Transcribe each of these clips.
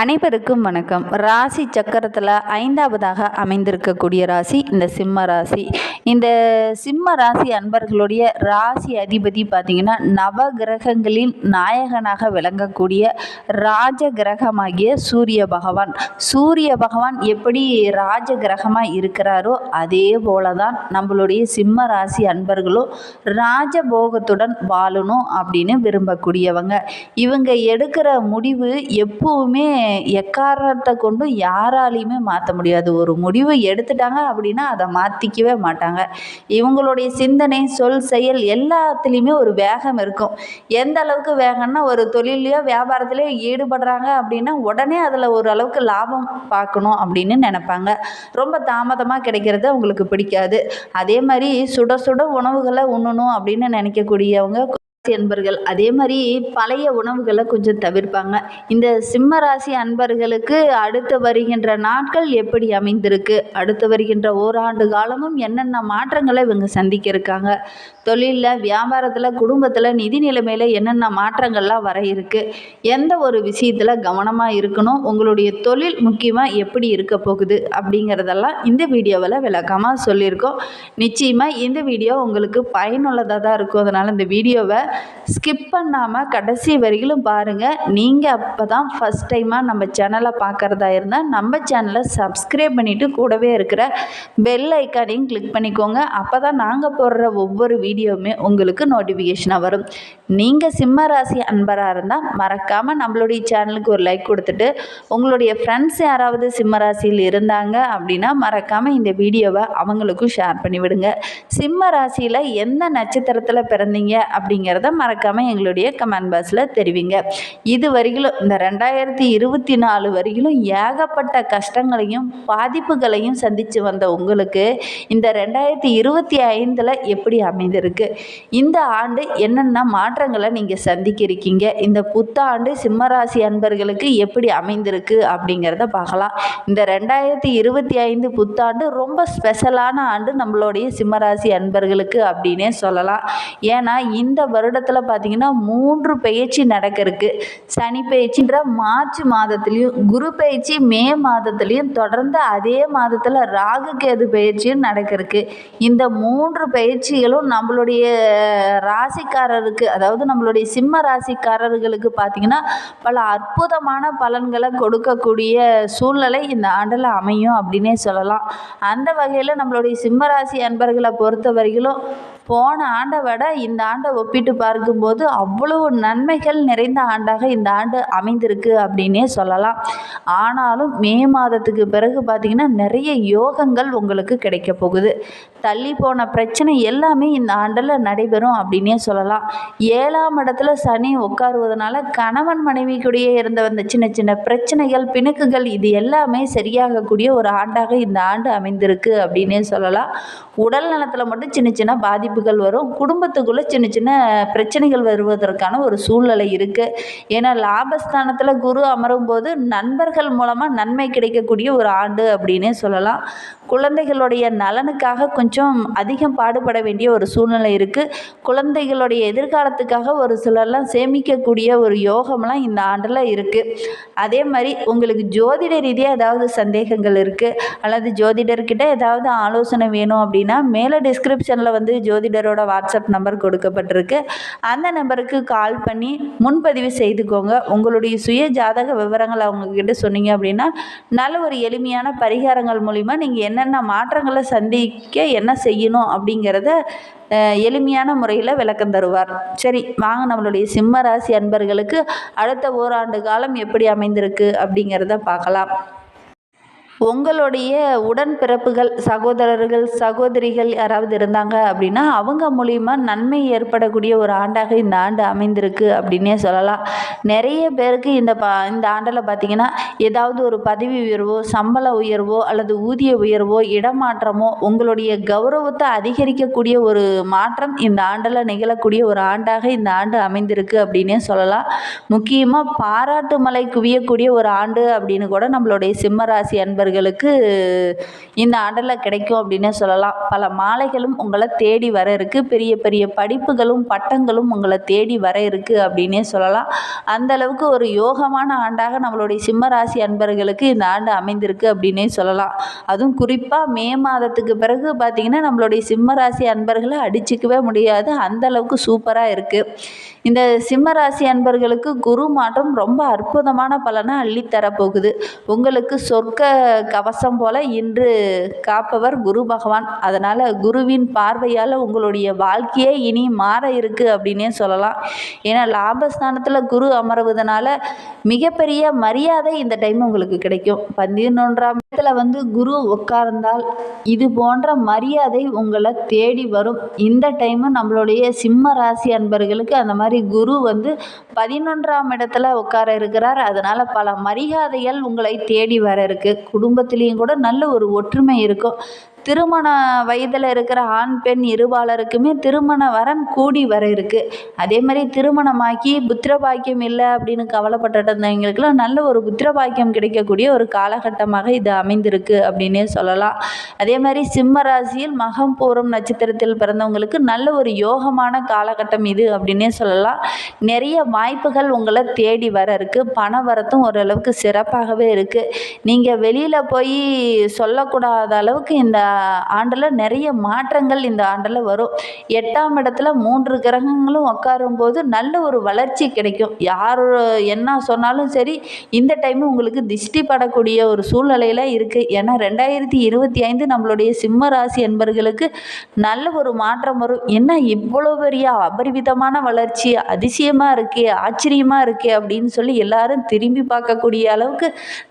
அனைவருக்கும் வணக்கம். ராசி சக்கரத்தில் ஐந்தாவதாக அமைந்திருக்கக்கூடிய ராசி இந்த சிம்ம ராசி. இந்த சிம்ம ராசி அன்பர்களுடைய ராசி அதிபதி பார்த்திங்கன்னா நவ கிரகங்களின் நாயகனாக விளங்கக்கூடிய ராஜ கிரகமாகிய சூரிய பகவான். சூரிய பகவான் எப்படி ராஜ கிரகமாக இருக்கிறாரோ அதே போல தான் நம்மளுடைய சிம்ம ராசி அன்பர்களும் ராஜபோகத்துடன் வாழணும் அப்படின்னு விரும்பக்கூடியவங்க. இவங்க எடுக்கிற முடிவு எப்பவுமே எக்காரணத்தை கொண்டும் யாராலையுமே மாற்ற முடியாது. ஒரு முடிவு எடுத்துட்டாங்க அப்படின்னா அதை மாற்றிக்கவே மாட்டாங்க. இவங்களுடைய சிந்தனை சொல் செயல் எல்லாத்துலேயுமே ஒரு வேகம் இருக்கும். எந்த அளவுக்கு வேகம்னா ஒரு தொழிலையோ வியாபாரத்திலையோ ஈடுபடுறாங்க அப்படின்னா உடனே அதில் ஒரு அளவுக்கு லாபம் பார்க்கணும் அப்படின்னு நினைப்பாங்க. ரொம்ப தாமதமாக கிடைக்கிறது அவங்களுக்கு பிடிக்காது. அதே மாதிரி சுட சுட உணவுகளை உண்ணணும் அப்படின்னு நினைக்கக்கூடியவங்க அன்பர்கள் அதே மாதிரி பழைய உணவுகளை கொஞ்சம் தவிர்ப்பாங்க. இந்த சிம்ம ராசி அன்பர்களுக்கு அடுத்து வருகின்ற நாட்கள் எப்படி அமைந்திருக்கு? அடுத்து வருகின்ற ஓராண்டு காலமும் என்னென்ன மாற்றங்களை இவங்க சந்திக்க இருக்காங்க தொழிலில் வியாபாரத்தில் குடும்பத்தில் நிதி நிலைமையில் என்னென்ன மாற்றங்கள்லாம் வர இருக்கு? எந்த ஒரு விஷயத்தில் கவனமாக இருக்கணும்? உங்களுடைய தொழில் முக்கியமாக எப்படி இருக்க போகுது? அப்படிங்கிறதெல்லாம் இந்த வீடியோவில் விளக்கமாக சொல்லியிருக்கோம். நிச்சயமாக இந்த வீடியோ உங்களுக்கு பயனுள்ளதாக தான் இருக்கும். அதனால் இந்த வீடியோவை ஸ்கிப் பண்ணாமல் கடைசி வரையிலும் பாருங்கள் நீங்கள் அப்போ தான் ஃபஸ்ட் டைமாக நம்ம சேனலை பார்க்குறதா இருந்தால் நம்ம சேனலை சப்ஸ்கிரைப் பண்ணிவிட்டு கூடவே இருக்கிற பெல் ஐக்கானையும் கிளிக் பண்ணிக்கோங்க. அப்போ தான் நாங்கள் போடுற ஒவ்வொரு வீடியோவுமே உங்களுக்கு நோட்டிஃபிகேஷனாக வரும். நீங்கள் சிம்ம ராசி அன்பராக இருந்தால் மறக்காமல் நம்மளுடைய சேனலுக்கு ஒரு லைக் கொடுத்துட்டு உங்களுடைய ஃப்ரெண்ட்ஸ் யாராவது சிம்ம ராசியில் இருந்தாங்க அப்படின்னா மறக்காமல் இந்த வீடியோவை அவங்களுக்கும் ஷேர் பண்ணிவிடுங்க. சிம்ம ராசியில் எந்த நட்சத்திரத்தில் பிறந்தீங்க அப்படிங்கிறத மறக்காமல் எங்களுடைய கமெண்ட் பாக்ஸில் தெரிவிங்க. இது வரையிலும் இந்த ரெண்டாயிரத்தி இருபத்தி நாலு வரையிலும் ஏகப்பட்ட கஷ்டங்களையும் பாதிப்புகளையும் சந்தித்து வந்த உங்களுக்கு இந்த ரெண்டாயிரத்தி இருபத்தி ஐந்தில் எப்படி அமைந்திருக்கு? இந்த ஆண்டு என்னென்ன மாற்றங்களை நீங்கள் சந்திக்கிருக்கீங்க? இந்த புத்தாண்டு சிம்மராசி அன்பர்களுக்கு எப்படி அமைந்திருக்கு அப்படிங்கிறத பார்க்கலாம். இந்த ரெண்டாயிரத்தி இருபத்தி ஐந்து புத்தாண்டு ரொம்ப ஸ்பெஷலான ஆண்டு நம்மளுடைய சிம்மராசி அன்பர்களுக்கு அப்படின்னே சொல்லலாம். ஏன்னா இந்த வருடத்தில் பார்த்தீங்கன்னா மூன்று பயிற்சி நடக்க இருக்கு சனி பயிற்சின்ற மார்ச் மாதத்துலேயும் குரு பயிற்சி மே மாதத்துலேயும் தொடர்ந்து அதே மாதத்தில் ராகு கேது பயிற்சியும் நடக்க இருக்கு இந்த மூன்று பயிற்சிகளும் நம்மளுடைய ராசிக்காரருக்கு அதாவது நம்மளுடைய சிம்ம ராசிக்காரர்களுக்கு பார்த்தீங்கன்னா பல அற்புதமான பலன்களை கொடுக்கக்கூடிய சூழ்நிலை இந்த ஆண்டில் அமையும் அப்படின்னே சொல்லலாம். அந்த வகையில் நம்மளுடைய சிம்ம ராசி அன்பர்களை பொறுத்த வரையிலும் போன ஆண்டை விட இந்த ஆண்டை ஒப்பிட்டு பார்க்கும்போது அவ்வளவு நன்மைகள் நிறைந்த ஆண்டாக இந்த ஆண்டு அமைந்திருக்கு அப்படின்னே சொல்லலாம். ஆனாலும் மே மாதத்துக்கு பிறகு பார்த்திங்கன்னா நிறைய யோகங்கள் உங்களுக்கு கிடைக்க போகுது. தள்ளி போன பிரச்சனை எல்லாமே இந்த ஆண்டில் நடைபெறும் அப்படின்னே சொல்லலாம். ஏழாம் இடத்துல சனி உட்காருவதனால கணவன் மனைவிக்குடியே இருந்த வந்த சின்ன சின்ன பிரச்சனைகள் பிணுக்குகள் இது எல்லாமே சரியாகக்கூடிய ஒரு ஆண்டாக இந்த ஆண்டு அமைந்திருக்கு அப்படின்னே சொல்லலாம். உடல் நலத்தில் மட்டும் சின்ன சின்ன பாதிப்புகள் வரும். குடும்பத்துக்குள்ளே சின்ன சின்ன பிரச்சனைகள் வருவதற்கான ஒரு சூழ்நிலை இருக்குது ஏன்னா லாபஸ்தானத்தில் குரு அமரும் போது நண்பர்கள் மூலமாக நன்மை கிடைக்கக்கூடிய ஒரு ஆண்டு அப்படின்னே சொல்லலாம். குழந்தைகளுடைய நலனுக்காக கொஞ்சம் கொஞ்சம் அதிகம் பாடுபட வேண்டிய ஒரு சூழ்நிலை இருக்குது குழந்தைகளுடைய எதிர்காலத்துக்காக ஒரு சிலர்லாம் சேமிக்கக்கூடிய ஒரு யோகம்லாம் இந்த ஆண்டில் இருக்குது அதே மாதிரி உங்களுக்கு ஜோதிட ரீதியாக ஏதாவது சந்தேகங்கள் இருக்குது அல்லது ஜோதிடர்கிட்ட ஏதாவது ஆலோசனை வேணும் அப்படின்னா மேலே டிஸ்கிரிப்ஷனில் வந்து ஜோதிடரோட வாட்ஸ்அப் நம்பர் கொடுக்கப்பட்டிருக்கு. அந்த நம்பருக்கு கால் பண்ணி முன்பதிவு செய்துக்கோங்க. உங்களுடைய சுய ஜாதக விவரங்களை அவங்கக்கிட்ட சொன்னீங்க அப்படின்னா நல்ல ஒரு எளிமையான பரிகாரங்கள் மூலிமா நீங்கள் என்னென்ன மாற்றங்களை சந்திக்க என்ன செய்யணும் அப்படிங்கிறத எளிமையான முறையில் விளக்கம் தருவார். சரி வாங்க நம்மளுடைய சிம்ம ராசி அன்பர்களுக்கு அடுத்த ஓராண்டு காலம் எப்படி அமைந்திருக்கு அப்படிங்கிறத பார்க்கலாம். உங்களுடைய உடன்பிறப்புகள் சகோதரர்கள் சகோதரிகள் யாராவது இருந்தாங்க அப்படின்னா அவங்க மூலிமா நன்மை ஏற்படக்கூடிய ஒரு ஆண்டாக இந்த ஆண்டு அமைந்திருக்கு அப்படின்னே சொல்லலாம். நிறைய பேருக்கு இந்த பா இந்த ஆண்டில் பார்த்திங்கன்னா ஏதாவது ஒரு பதவி உயர்வோ சம்பள உயர்வோ அல்லது ஊதிய உயர்வோ இடமாற்றமோ உங்களுடைய கௌரவத்தை அதிகரிக்கக்கூடிய ஒரு மாற்றம் இந்த ஆண்டில் நிகழக்கூடிய ஒரு ஆண்டாக இந்த ஆண்டு அமைந்திருக்கு அப்படின்னே சொல்லலாம். முக்கியமாக பாராட்டு மலை குவியக்கூடிய ஒரு ஆண்டு அப்படின்னு கூட நம்மளுடைய சிம்ம ராசி அன்பர் நண்பர்களுக்கு இந்த ஆண்டில் கிடைக்கும் அப்படின்னே சொல்லலாம். பல மாலைகளும் உங்களை தேடி வர இருக்குது பெரிய பெரிய படிப்புகளும் பட்டங்களும் உங்களை தேடி வர இருக்குது அப்படின்னே சொல்லலாம். அந்த அளவுக்கு ஒரு யோகமான ஆண்டாக நம்மளுடைய சிம்ம ராசி அன்பர்களுக்கு இந்த ஆண்டு அமைந்திருக்கு அப்படின்னே சொல்லலாம். அதுவும் குறிப்பாக மே மாதத்துக்கு பிறகு பார்த்திங்கன்னா நம்மளுடைய சிம்ம ராசி அன்பர்களை அடிச்சுக்கவே முடியாது. அந்த அளவுக்கு சூப்பராக இருக்குது இந்த சிம்ம ராசி அன்பர்களுக்கு குரு மாற்றம் ரொம்ப அற்புதமான பலனை அள்ளித்தரப்போகுது. உங்களுக்கு சொர்க்க கவசம் போல இன்று காப்பவர் குரு பகவான். அதனால் குருவின் பார்வையால் உங்களுடைய வாழ்க்கையே இனி மாற இருக்குது அப்படின்னே சொல்லலாம். ஏன்னா லாபஸ்தானத்தில் குரு அமர்வதனால மிகப்பெரிய மரியாதை இந்த டைம் உங்களுக்கு கிடைக்கும். பதினொன்றாம் இடத்துல வந்து குரு உட்கார்ந்தால் இது போன்ற மரியாதை உங்களை தேடி வரும். இந்த டைமு நம்மளுடைய சிம்ம ராசி அன்பர்களுக்கு அந்த மாதிரி குரு வந்து பதினொன்றாம் இடத்துல உட்கார இருக்கிறார். அதனால் பல மரியாதைகள் உங்களை தேடி வர இருக்குது குடும்பத்திலையும் கூட நல்ல ஒரு ஒற்றுமை இருக்கும். திருமண வயதில் இருக்கிற ஆண் பெண் இருபாலருக்குமே திருமண வரன் கூடி வர இருக்குது அதே மாதிரி திருமணமாக்கி புத்திர பாக்கியம் இல்லை அப்படின்னு கவலைப்பட்டுட்டு இருந்தவங்களுக்குலாம் நல்ல ஒரு புத்திர பாக்கியம் கிடைக்கக்கூடிய ஒரு காலகட்டமாக இது அமைந்திருக்கு அப்படின்னே சொல்லலாம். அதே மாதிரி சிம்ம ராசியில் மகம் பூரம் நட்சத்திரத்தில் பிறந்தவங்களுக்கு நல்ல ஒரு யோகமான காலகட்டம் இது அப்படின்னே சொல்லலாம். நிறைய வாய்ப்புகள் உங்களை தேடி வர இருக்குது பண வரத்தும் ஓரளவுக்கு சிறப்பாகவே இருக்குது நீங்கள் வெளியில் போய் சொல்லக்கூடாத அளவுக்கு இந்த ஆண்டில் நிறைய மாற்றங்கள் இந்த ஆண்டில் வரும். எட்டாம் இடத்துல மூன்று கிரகங்களும் உட்காரும்போது நல்ல ஒரு வளர்ச்சி கிடைக்கும். யார் என்ன சொன்னாலும் சரி இந்த டைம் உங்களுக்கு திஷ்டி படக்கூடிய ஒரு சூழ்நிலையில் இருக்குது ஏன்னா ரெண்டாயிரத்தி இருபத்தி ஐந்து நம்மளுடைய சிம்ம ராசி என்பர்களுக்கு நல்ல ஒரு மாற்றம் வரும். என்ன இவ்வளோ பெரிய அபரிவிதமான வளர்ச்சி அதிசயமாக இருக்கே ஆச்சரியமாக இருக்கே அப்படின்னு சொல்லி எல்லாரும் திரும்பி பார்க்கக்கூடிய அளவுக்கு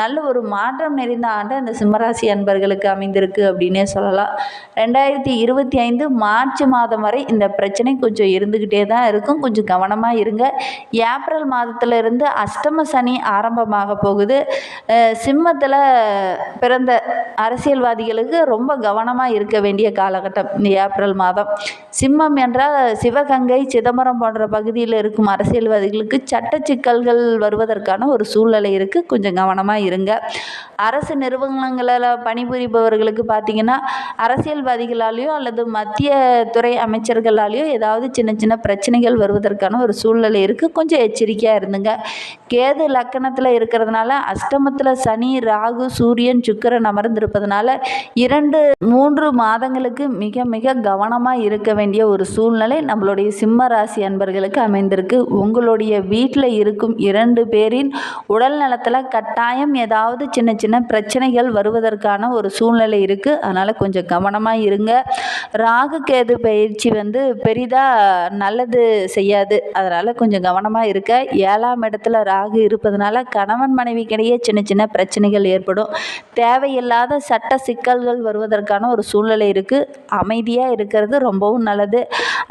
நல்ல ஒரு மாற்றம் நிறைந்த ஆண்டு அந்த சிம்மராசி அன்பர்களுக்கு அமைந்திருக்கு அப்படின்னே சொல்லலாம். ரெண்டாயிரத்தி இருபத்தி ஐந்து மார்ச் மாதம் வரை இந்த பிரச்சனை கொஞ்சம் இருந்துக்கிட்டே தான் இருக்கும். கொஞ்சம் கவனமாக இருங்க. ஏப்ரல் மாதத்துல இருந்து அஷ்டம சனி ஆரம்பமாக போகுது. சிம்மத்தில் பிறந்த அரசியல்வாதிகளுக்கு ரொம்ப கவனமாக இருக்க வேண்டிய காலகட்டம் இந்த ஏப்ரல் மாதம். சிம்மம் என்றால் சிவகங்கை சிதம்பரம் போன்ற பகுதியில் இருக்கும் அரசியல்வாதிகளுக்கு சட்ட சிக்கல்கள் வருவதற்கான ஒரு சூழ்நிலை இருக்குது கொஞ்சம் கவனமாக இருங்க. அரசு நிறுவனங்களில் பணிபுரிபவர்களுக்கு பார்த்திங்கன்னா அரசியல்வாதிகளாலேயோ அல்லது மத்திய துறை அமைச்சர்களாலேயோ ஏதாவது சின்ன சின்ன பிரச்சனைகள் வருவதற்கான ஒரு சூழ்நிலை இருக்குது கொஞ்சம் எச்சரிக்கையாக இருந்துங்க. கேது லக்கணத்தில் இருக்கிறதுனால அஷ்டமத்தில் சனி ராகு சூரியன் சுக்கிரன் அமர்ந்திருப்பதனால இரண்டு மூன்று மாதங்களுக்கு மிக மிக கவனமாக இருக்க வேண்டிய ஒரு சூழ்நிலை நம்மளுடைய சிம்ம ராசி அன்பர்களுக்கு அமைந்திருக்கு. உங்களுடைய வீட்டில் இருக்கும் இரண்டு பேரின் உடல் நலத்தில் கட்டாயம் ஏதாவது சின்ன சின்ன பிரச்சனைகள் வருவதற்கான ஒரு சூழ்நிலை இருக்குது அதனால் அதனால் கொஞ்சம் கவனமாக இருங்க. ராகு கேது பயிற்சி வந்து பெரிதாக நல்லது செய்யாது. அதனால் கொஞ்சம் கவனமாக இருக்க. ஏழாம் இடத்துல ராகு இருப்பதனால கணவன் மனைவிக்கிடையே சின்ன சின்ன பிரச்சனைகள் ஏற்படும். தேவையில்லாத சட்ட சிக்கல்கள் வருவதற்கான ஒரு சூழ்நிலை இருக்குது அமைதியாக இருக்கிறது ரொம்பவும் நல்லது.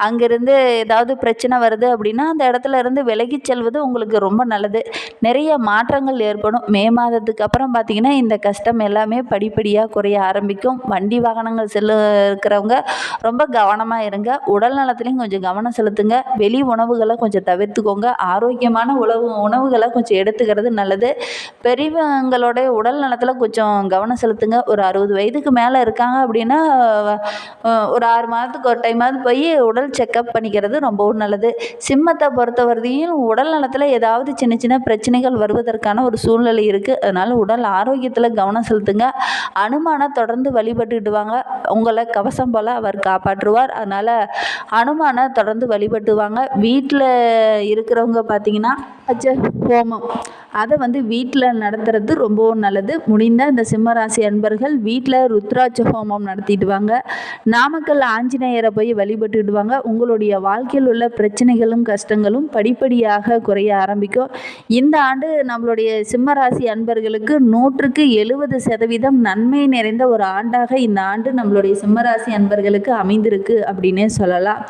அங்கேருந்து ஏதாவது பிரச்சனை வருது அப்படின்னா அந்த இடத்துல இருந்து விலகி செல்வது உங்களுக்கு ரொம்ப நல்லது. நிறைய மாற்றங்கள் ஏற்படும். மே மாதத்துக்கு அப்புறம் பார்த்திங்கன்னா இந்த கஷ்டம் எல்லாமே படிப்படியாக குறைய ஆரம்பிக்கும். வண்டி வாகனங்கள் செல்ல இருக்கிறவங்க ரொம்ப கவனமாக இருங்க. உடல் நலத்துலேயும் கொஞ்சம் கவனம் செலுத்துங்க. வெளி உணவுகளை கொஞ்சம் தவிர்த்துக்கோங்க. ஆரோக்கியமான உணவு உணவுகளை கொஞ்சம் எடுத்துக்கிறது நல்லது. பெரியவங்களோட உடல் நலத்தில் கொஞ்சம் கவனம் செலுத்துங்க. ஒரு அறுபது வயதுக்கு மேலே இருக்காங்க அப்படின்னா ஒரு ஆறு மாதத்துக்கு ஒரு டைமாவது போய் உடல் செக்கப் பண்ணிக்கிறது ரொம்பவும் நல்லது. சிம்மத்தை பொறுத்தவரையும் உடல் நலத்தில் ஏதாவது சின்ன சின்ன பிரச்சனைகள் வருவதற்கான ஒரு சூழ்நிலை இருக்குது அதனால் உடல் ஆரோக்கியத்தில் கவனம் செலுத்துங்க. அனுமானம் தொடர்ந்து வழிபட்டுட்டு வாங்க. உங்களை கவசம் போல் அவர் காப்பாற்றுவார். அதனால் அனுமானை தொடர்ந்து வழிபட்டுவாங்க. வீட்டில் இருக்கிறவங்க பார்த்தீங்கன்னா பச்ச ஹோமம். அதை வந்து வீட்டில் நடத்துறது ரொம்பவும் நல்லது. முடிந்த இந்த சிம்மராசி அன்பர்கள் வீட்டில் ருத்ராட்ச ஹோமம் நடத்திட்டு வாங்க நாமக்கல் ஆஞ்சநேயரை போய் வழிபட்டுடுவாங்க. உங்களுடைய வாழ்க்கையில் உள்ள பிரச்சனைகளும் கஷ்டங்களும் படிப்படியாக குறைய ஆரம்பிக்கும். இந்த ஆண்டு நம்மளுடைய சிம்மராசி அன்பர்களுக்கு நூற்றுக்கு எழுபது சதவீதம் நன்மை நிறைந்த ஒரு ஆண்டாக இந்த ஆண்டு நம்மளுடைய சிம்மராசி அன்பர்களுக்கு அமைந்திருக்கு அப்படின்னே சொல்லலாம்.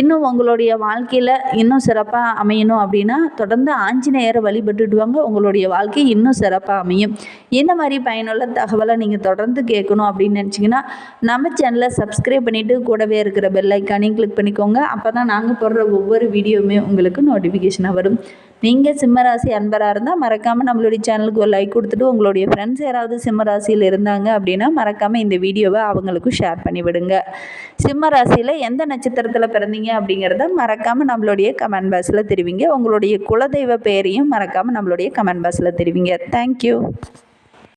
இன்னும் உங்களுடைய வாழ்க்கையில் இன்னும் சிறப்பாக அமையணும் அப்படின்னா தொடர்ந்து ஆஞ்சநேயரை வழிபட்டுடுவாங்க. உங்களுடைய வாழ்க்கை இன்னும் சிறப்பாக அமையும். இந்த மாதிரி பயனுள்ள தகவலை நீங்கள் தொடர்ந்து கேட்கணும் அப்படின்னு நினச்சிங்கன்னா நம்ம சேனலை சப்ஸ்கிரைப் பண்ணிவிட்டு கூடவே இருக்கிற பெல் ஐக்கானையும் கிளிக் பண்ணிக்கோங்க. அப்போ தான் நாங்கள் போடுற ஒவ்வொரு வீடியோவுமே உங்களுக்கு நோட்டிஃபிகேஷனாக வரும். நீங்கள் சிம்மராசி அன்பராக இருந்தால் மறக்காமல் நம்மளுடைய சேனலுக்கு ஒரு லைக் கொடுத்துட்டு உங்களுடைய ஃப்ரெண்ட்ஸ் யாராவது சிம்மராசியில் இருந்தாங்க அப்படின்னா மறக்காமல் இந்த வீடியோவை அவங்களுக்கும் ஷேர் பண்ணிவிடுங்க. சிம்மராசியில் எந்த நட்சத்திரத்தில் பிறந்தீங்க அப்படிங்கிறத மறக்காமல் நம்மளுடைய கமெண்ட் பாக்ஸில் தெரிவிங்க. உங்களுடைய குலதெய்வ பெயரையும் மறக்காமல் நம்மளுடைய கமெண்ட் பாக்ஸில் தெரிவிங்க. தேங்க்யூ